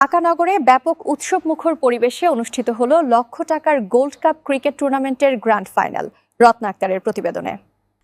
ঢাকানগরে ব্যাপক উৎসব মুখর পরিবেশে অনুষ্ঠিত হলো লক্ষ টাকার গোল্ড কাপ ক্রিকেট টুর্নামেন্টের গ্র্যান্ড ফাইনাল, রত্না আক্তারের প্রতিবেদনে।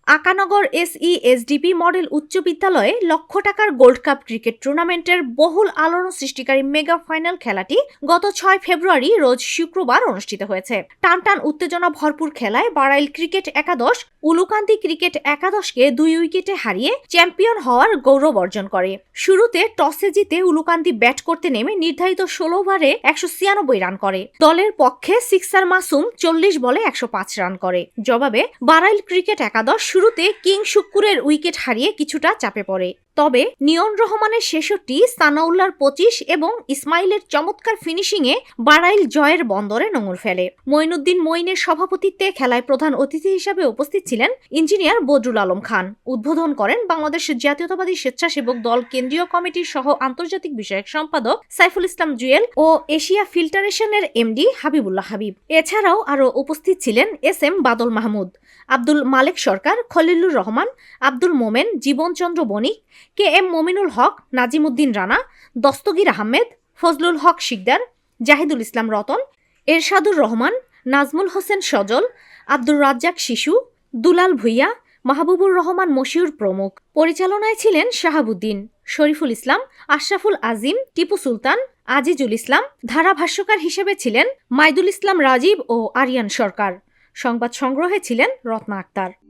আকানগর এসই এসডিপি মডেল উচ্চ বিদ্যালয়ে লক্ষ টাকার গোল্ড কাপ ক্রিকেট টুর্নামেন্টের বহুল আলোড়ন সৃষ্টিকারী মেগা ফাইনাল খেলাটি গত ছয় ফেব্রুয়ারি, রোজ শুক্রবার অনুষ্ঠিত হয়েছে। টানটান উত্তেজনা ভরপুর খেলায় বারাইল ক্রিকেট একাদশ উলুকান্দি ক্রিকেট একাদশকে দুই উইকেটে হারিয়ে চ্যাম্পিয়ন হওয়ার গৌরব অর্জন করে। শুরুতে টসে জিতে উলুকান্দি ব্যাট করতে নেমে নির্ধারিত ষোলো ওভারে একশো ছিয়ানব্বই রান করে। দলের পক্ষে সিক্সার মাসুম চল্লিশ বলে একশো পাঁচ রান করে। জবাবে বারাইল ক্রিকেট একাদশ শুরুতে কিং শুক্কুরের উইকেট হারিয়ে কিছুটা চাপে পড়ে। তবে নিয়ন রহমানের ছেষট্টি সানাউল্লার পঁচিশ এবং ইসমাইলের চমৎকার ফিনিশিংয়ে বারাইল জয়ের বন্দরে নোঙর ফেলে। মঈনুদ্দিন মঈনের সভাপতিত্বে খেলায় প্রধান অতিথি হিসাবে উপস্থিত ছিলেন ইঞ্জিনিয়ার বদরুল আলম খান। উদ্বোধন করেন বাংলাদেশ জাতীয়তাবাদী স্বেচ্ছাসেবক দল কেন্দ্রীয় কমিটির সহ আন্তর্জাতিক বিষয়ক সম্পাদক সাইফুল ইসলাম জুয়েল ও এশিয়া ফিল্টারেশনের এমডি হাবিবুল্লাহ হাবিব। এছাড়াও আরও উপস্থিত ছিলেন S M Badal Mahmud, Abdul Malek Sarkar, Khalilur Rahman, Abdul Momen, Jibanchandra Banik K M Mominul Haque, Nazimuddin Rana, Dastagir Ahmed, Fazlul Haque Sikdar, Zahidul Islam Ratan, Ershadur Rahman, Nazmul Hossain Sajal, Abdur Razzak Shishu, Dulal Bhuiyan, Mahbubur Rahman Moshiur প্রমুখ। পরিচালনায় ছিলেন শাহাবুদ্দিন, শরীফুল ইসলাম, আশরাফুল আজিম, টিপু সুলতান, আজিজুল ইসলাম, ধারাভাষ্যকার হিসেবে ছিলেন মাইদুল ইসলাম রাজীব ও আরিয়ান সরকার। সংবাদ সংগ্রহে ছিলেন রত্না আক্তার।